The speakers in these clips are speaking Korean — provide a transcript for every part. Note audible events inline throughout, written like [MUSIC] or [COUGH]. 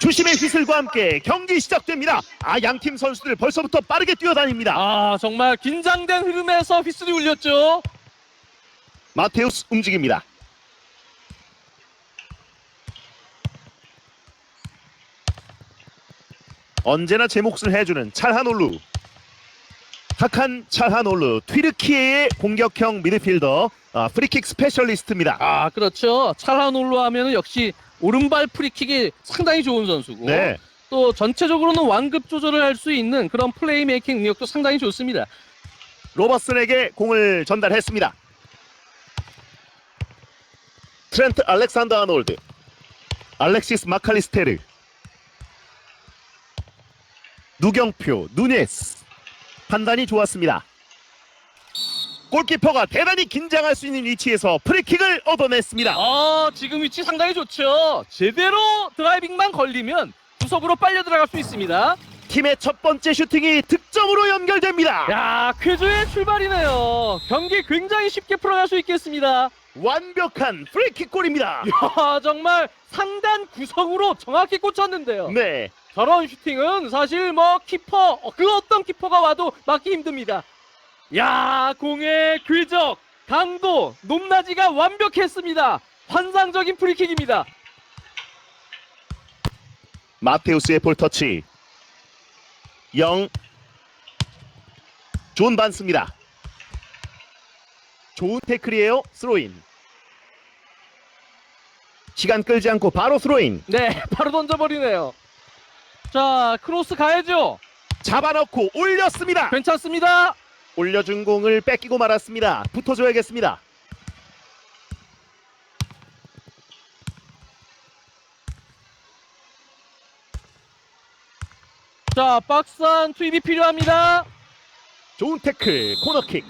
주심의 휘슬과 함께 경기 시작됩니다. 아, 양팀 선수들 벌써부터 빠르게 뛰어다닙니다. 아 정말 긴장된 흐름에서 휘슬이 울렸죠. 마테우스 움직입니다. 언제나 제 몫을 해주는 찰하놀루. 하칸 찰하놀루, 튀르키예의 공격형 미드필더, 아, 프리킥 스페셜리스트입니다. 아 그렇죠. 찰하놀로 하면 은 역시 오른발 프리킥이 상당히 좋은 선수고 네, 또 전체적으로는 완급 조절을 할 수 있는 그런 플레이메이킹 능력도 상당히 좋습니다. 로버슨에게 공을 전달했습니다. 트렌트 알렉산더 아놀드, 알렉시스 마칼리스테르, 누경표, 누네스 판단이 좋았습니다. 골키퍼가 대단히 긴장할 수 있는 위치에서 프리킥을 얻어냈습니다. 아 지금 위치 상당히 좋죠. 제대로 드라이빙만 걸리면 구석으로 빨려 들어갈 수 있습니다. 팀의 첫 번째 슈팅이 득점으로 연결됩니다. 야 쾌조의 출발이네요. 경기 굉장히 쉽게 풀어갈 수 있겠습니다. 완벽한 프리킥 골입니다. [LAUGHS] 야 정말 상단 구석으로 정확히 꽂혔는데요. 네, 저런 슈팅은 사실 뭐 키퍼 어, 그 어떤 키퍼가 와도 막기 힘듭니다. 야 공의 궤적 강도 높낮이가 완벽했습니다. 환상적인 프리킥입니다. 마테우스의 볼터치. 영. 존 반스입니다. 좋은 태클이에요. 스로인. 시간 끌지 않고 바로 스로인. 네 [LAUGHS] 바로 던져버리네요. 자 크로스 가야죠. 잡아넣고 올렸습니다. 괜찮습니다. 올려준 공을 뺏기고 말았습니다. 붙어줘야겠습니다. 자 박스한 투입이 필요합니다. 좋은 태클. 코너킥.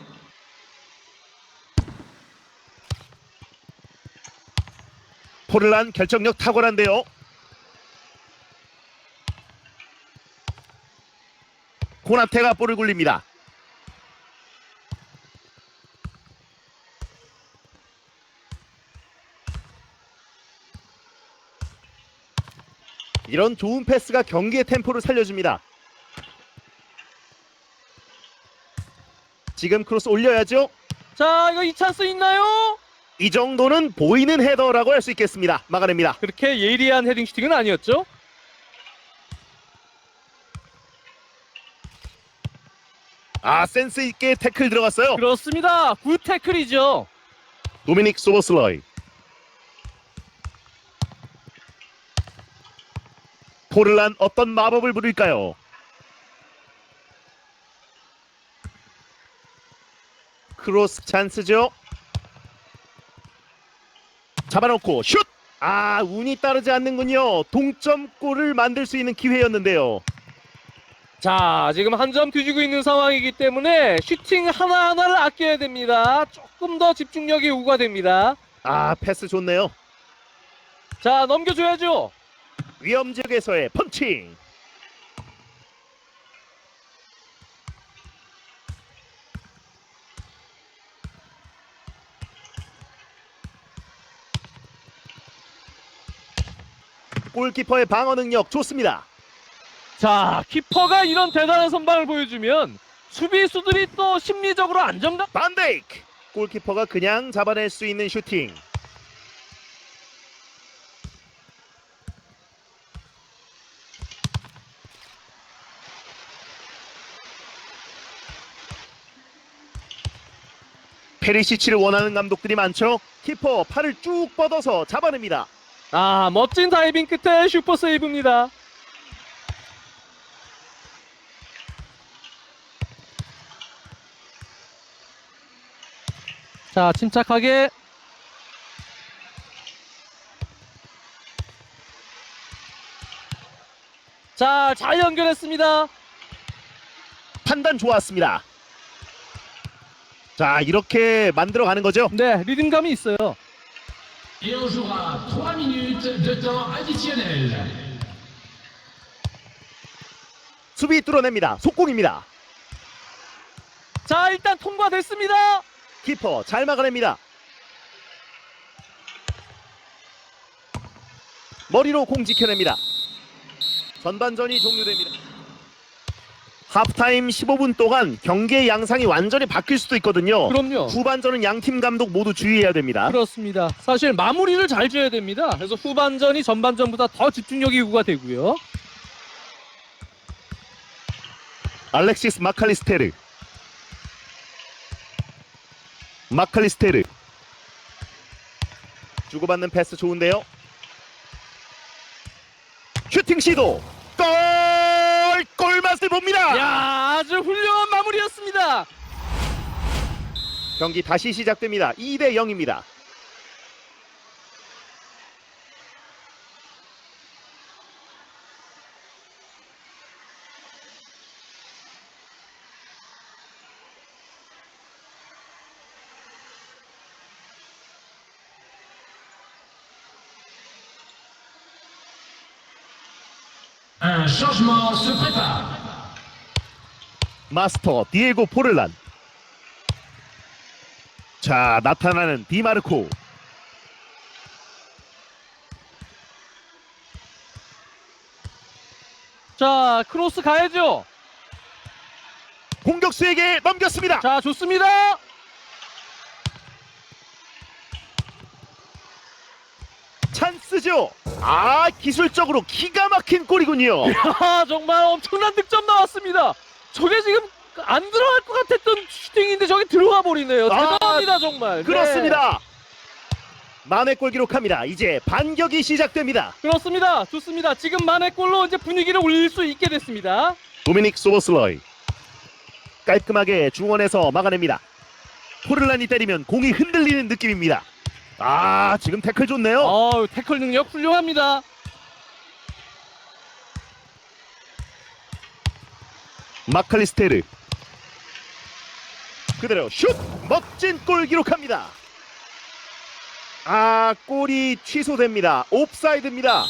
포를란 결정력 탁월한데요. 코나테가 볼을 굴립니다. 이런 좋은 패스가 경기의 템포를 살려줍니다. 지금 크로스 올려야죠. 자 이거 이 찬스 있나요? 이 정도는 보이는 헤더라고 할 수 있겠습니다. 막아냅니다. 그렇게 예리한 헤딩 슈팅은 아니었죠. 아 센스 있게 태클 들어갔어요. 그렇습니다. 굿 태클이죠. 도미닉 소버슬러이. 포를란 어떤 마법을 부릴까요? 크로스 찬스죠. 잡아놓고 슛! 아 운이 따르지 않는군요. 동점골을 만들 수 있는 기회였는데요. 자, 지금 한 점 뒤지고 있는 상황이기 때문에 슈팅 하나하나를 아껴야 됩니다. 조금 더 집중력이 요구가 됩니다. 아 패스 좋네요. 자, 넘겨줘야죠. 위험 지역에서의 펀칭. 골키퍼의 방어 능력 좋습니다. 자, 키퍼가 이런 대단한 선방을 보여주면 수비수들이 또 심리적으로 안정감. 반데이크 골키퍼가 그냥 잡아낼 수 있는 슈팅. 페리시치를 원하는 감독들이 많죠. 키퍼 팔을 쭉 뻗어서 잡아냅니다. 아, 멋진 다이빙 끝에 슈퍼 세이브입니다. 자, 침착하게 자, 잘 연결했습니다. 판단 좋았습니다. 자, 이렇게 만들어가는 거죠. 네, 리듬감이 있어요. Et on jouera 3 minutes de temps additionnel. 수비 뚫어냅니다. 속공입니다. 자, 일단 통과됐습니다. 키퍼 잘 막아냅니다. 머리로 공 지켜냅니다. 전반전이 종료됩니다. 하프타임 15분 동안 경기의 양상이 완전히 바뀔 수도 있거든요. 그럼요. 후반전은 양 팀 감독 모두 주의해야 됩니다. 그렇습니다. 사실 마무리를 잘 지어야 됩니다. 그래서 후반전이 전반전보다 더 집중력이 요구가 되고요. 알렉시스 마칼리스테르 마칼리스테르 주고받는 패스 좋은데요 슈팅 시도 골! 골맛을 봅니다 야, 아주 훌륭한 마무리였습니다. 경기 다시 시작됩니다 2대 0입니다 Un changement se prépare. 마스터 디에고 포를란 자 나타나는 디마르코 자, 크로스 가야죠. 공격수에게 넘겼습니다 자, 좋습니다. 찬스죠 아 기술적으로 기가 막힌 골이군요 [LAUGHS] 아, 정말 엄청난 득점 나왔습니다. 저게 지금 안 들어갈 것 같았던 슈팅인데 저게 들어가 버리네요. 아, 대단합니다, 정말. 네. 그렇습니다. 만회 골 기록합니다. 이제 반격이 시작됩니다. 그렇습니다. 좋습니다. 지금 만의 골로 이제 분위기를 올릴 수 있게 됐습니다. 도미닉 소보슬러이 깔끔하게 중원에서 막아냅니다. 포르란이 때리면 공이 흔들리는 느낌입니다. 아 지금 태클 좋네요. 어, 태클 능력 훌륭합니다. 마칼리스테르 그대로 슛 멋진 골 기록합니다. 아 골이 취소됩니다. 옵사이드입니다.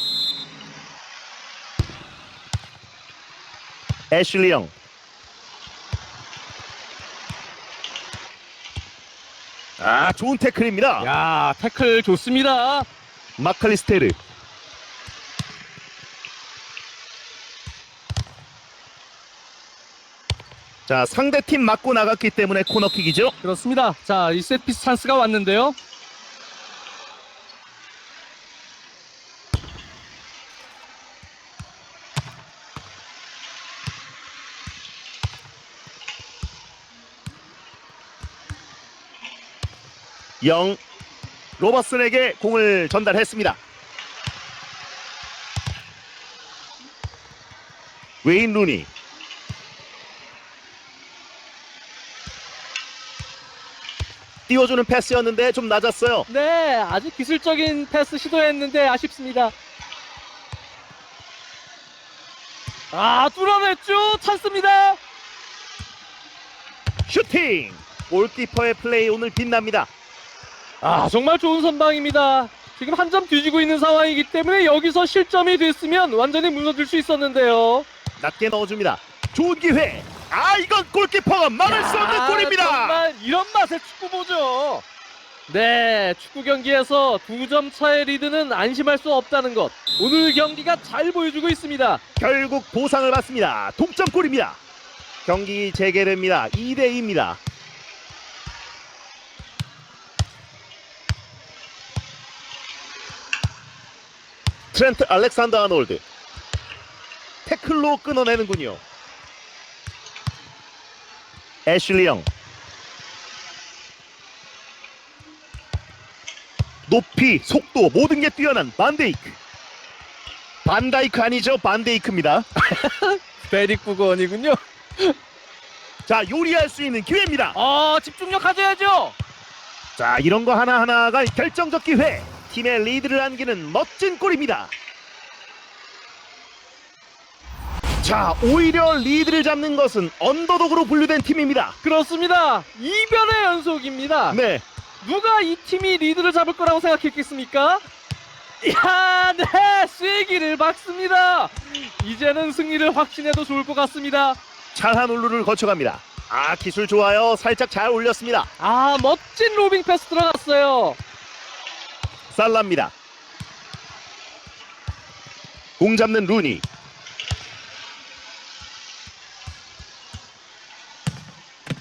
애슐리 영 아 좋은 태클입니다. 야, 태클 좋습니다. 마칼리스테르 자 상대팀 맞고 나갔기 때문에 코너킥이죠 그렇습니다. 자, 이 세트피스 찬스가 왔는데요. 영 로버슨에게 공을 전달했습니다 웨인 루니 띄워주는 패스였는데 좀 낮았어요 네, 아주 기술적인 패스 시도했는데 아쉽습니다. 아, 뚫어냈죠. 찬스입니다. 슈팅 골키퍼의 플레이 오늘 빛납니다 아, 정말 좋은 선방입니다. 지금 한 점 뒤지고 있는 상황이기 때문에 여기서 실점이 됐으면 완전히 무너질 수 있었는데요. 낮게 넣어줍니다. 좋은 기회. 아 이건 골키퍼가 막을 수 없는 야, 골입니다. 정말 맛의 축구 보죠. 네, 축구 경기에서 두 점 차의 리드는 안심할 수 없다는 것. 오늘 경기가 잘 보여주고 있습니다. 결국 보상을 받습니다. 동점골입니다. 경기 재개됩니다. 2대 2입니다. 트렌트 알렉산더 아놀드 태클로 끊어내는군요. 애슐리 영 높이, 속도 모든 게 뛰어난 반데이크. 반다이크 아니죠? 반데이크입니다. [LAUGHS] 베릭 부건이군요. [LAUGHS] 자, 요리할 수 있는 기회입니다. 아, 집중력 가져야죠. 자, 이런 거 하나하나가 결정적 기회. 팀의 리드를 안기는 멋진 골입니다. 자, 오히려 리드를 잡는 것은 언더독으로 분류된 팀입니다. 그렇습니다. 이변의 연속입니다. 네. 누가 이 팀이 리드를 잡을 거라고 생각했겠습니까? 야, 네, 쐐기를 박습니다. 이제는 승리를 확신해도 좋을 것 같습니다. 잘한 울루를 거쳐갑니다. 아, 기술 좋아요. 살짝 잘 올렸습니다. 아, 멋진 로빙 패스 들어갔어요. 살라입니다. 공 잡는 루니.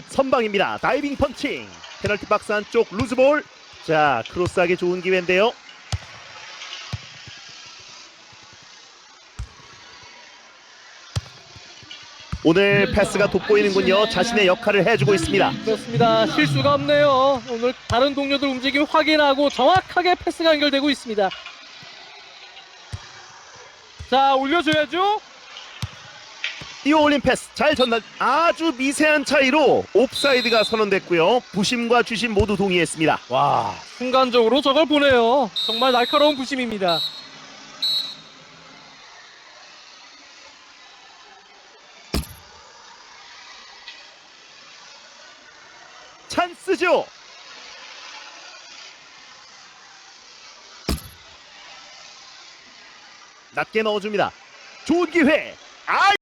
선방입니다. 다이빙 펀칭. 페널티 박스 안쪽 루즈볼. 자, 크로스하기 좋은 기회인데요. 오늘 패스가 돋보이는군요. 자신의 역할을 해주고 있습니다. 그렇습니다. 실수가 없네요. 오늘 다른 동료들 움직임 확인하고 정확하게 패스가 연결되고 있습니다. 자, 올려줘야죠. 띄어올린 패스 잘 전달 아주 미세한 차이로 옵사이드가 선언됐고요. 부심과 주심 모두 동의했습니다. 와, 순간적으로 저걸 보네요. 정말 날카로운 부심입니다. 찬스죠. 낮게 넣어줍니다. 좋은 기회. 아